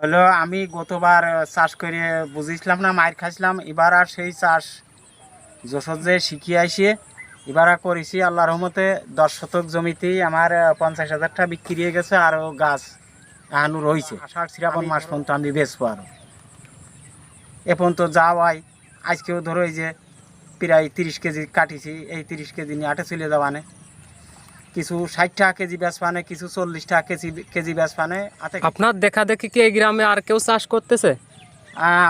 হলো আমি গতবার চাষ করে বুঝেছিলাম না মায়ের খাইছিলাম এবার আর সেই চাষ যশোর যে শিখিয়ে আইসিয়ে এবার আর করেছি আল্লাহ রহমতে দশ শতক জমিতেই আমার পঞ্চাশ হাজারটা বিক্রি হয়ে গেছে আরও গাছ এখনও রয়েছে আষাঢ় শ্রাবণ মাস পর্যন্ত আমি বেচবো আরও এ পর্যন্ত যাওয়াই আজকেও ধরো এই যে প্রায় তিরিশ কেজি কাটিছি এই তিরিশ কেজি নিয়ে আটে চলে যাওয়ানে। কিছু ষাট টাকা কেজি বেচ পানে কিছু চল্লিশ টাকা কেজি কেজি বেচ পানে আপনার দেখা দেখি কি এই গ্রামে আর কেউ চাষ করতেছে?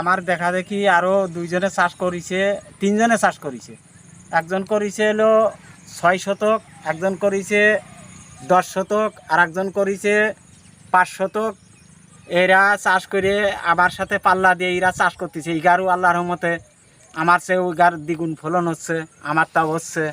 আমার দেখা দেখি আরও দুইজনে চাষ করিছে তিনজনে চাষ করিছে। একজন করিছে হলো ছয় শতক একজন করিছে দশ শতক আর একজন করিছে পাঁচ শতক। এরা চাষ করে আমার সাথে পাল্লা দিয়ে এরা চাষ করতেছে। ইগারও আল্লাহর রহমতে আমার চেয়ে ওইগার দ্বিগুণ ফলন হচ্ছে আমার তাও হচ্ছে।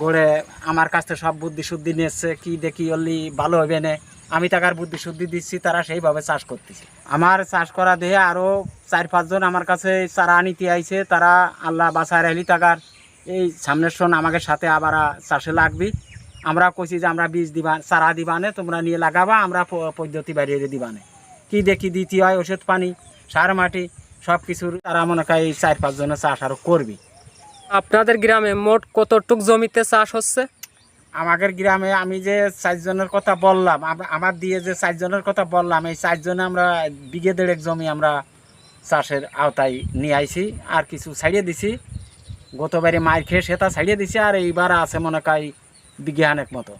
গড়ে আমার কাছ থেকে সব বুদ্ধি শুদ্ধি নিয়েছে, কি দেখি অলি ভালো হবে না। আমি তাকার বুদ্ধি শুদ্ধি দিচ্ছি, তারা সেইভাবে চাষ করতেছে। আমার চাষ করা দেহে আরও চার পাঁচজন আমার কাছে চারা আনিতে আইছে, তারা আল্লাহ বাসায় রাখলি তাকার এই সামনের সন আমাকে সাথে আবার চাষে লাগবি। আমরা কইছি যে আমরা বীজ দিবা, চারা দিবানে তোমরা নিয়ে লাগাবা, আমরা পদ্ধতি বাড়িয়ে দিবানে কি দেখি দিতে হয়, ওষুধ পানি, সার মাটি সব কিছুর তারা মনে হয় চার পাঁচজনের চাষ আরও করবি। আপনাদের গ্রামে মোট কতটুক জমিতে চাষ হচ্ছে? আমাদের গ্রামে আমি যে চারজনের কথা বললাম আমার দিয়ে যে চারজনের কথা বললাম, এই চারজনে আমরা বিঘে দেড়েক জমি আমরা চাষের আওতায় নিয়ে আইছি, আর কিছু ছাড়িয়ে দিছি। গতবারে মায়ের খেয়ে সেটা ছাড়িয়ে দিছি, আর এইবার আছে মনে হয় বিঘে মতো।